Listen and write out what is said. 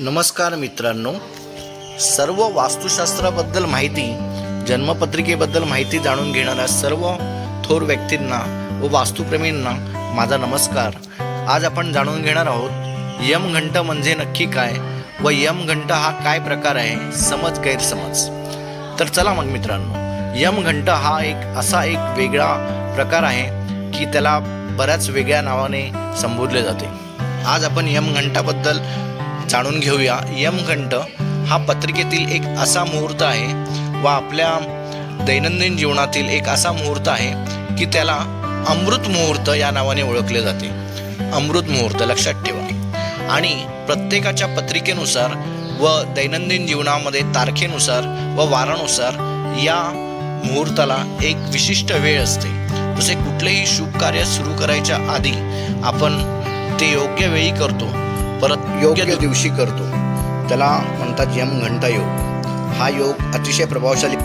नमस्कार मित्रांनो. सर्व वास्तुशास्त्राबद्दल माहिती जन्मपत्रिकेबद्दल माहिती जाणून घेणाऱ्या सर्व थोर व्यक्तींना व वास्तुप्रेमींना माझा नमस्कार. आज आपण जाणून घेणार आहोत यमघंट म्हणजे नक्की काय व यमघंट हा काय प्रकार आहे समज गैरसमज. तर चला मग मित्रांनो यमघंट हा एक असा एक वेगळा प्रकार आहे की त्याला बऱ्याच वेगळ्या नावाने संबोधले जाते. आज आपण यमघंटाबद्दल जाणून घेऊया. यमघंट हा पत्रिकेतील एक असा मुहूर्त आहे व आपल्या दैनंदिन जीवनातील एक असा मुहूर्त आहे की त्याला अमृत मुहूर्त या नावाने ओळखले जाते. अमृत मुहूर्त लक्षात ठेवा. आणि प्रत्येकाच्या पत्रिकेनुसार व दैनंदिन जीवनामध्ये तारखेनुसार व वारानुसार या मुहूर्ताला एक विशिष्ट वेळ असते. जसे कुठलेही शुभ कार्य सुरू करायच्या आधी आपण ते योग्य वेळी करतो. परत योग्य दिवशी करतो. त्याला म्हणतात यम घंटा योग. हा योग अतिशय प्रभावशाली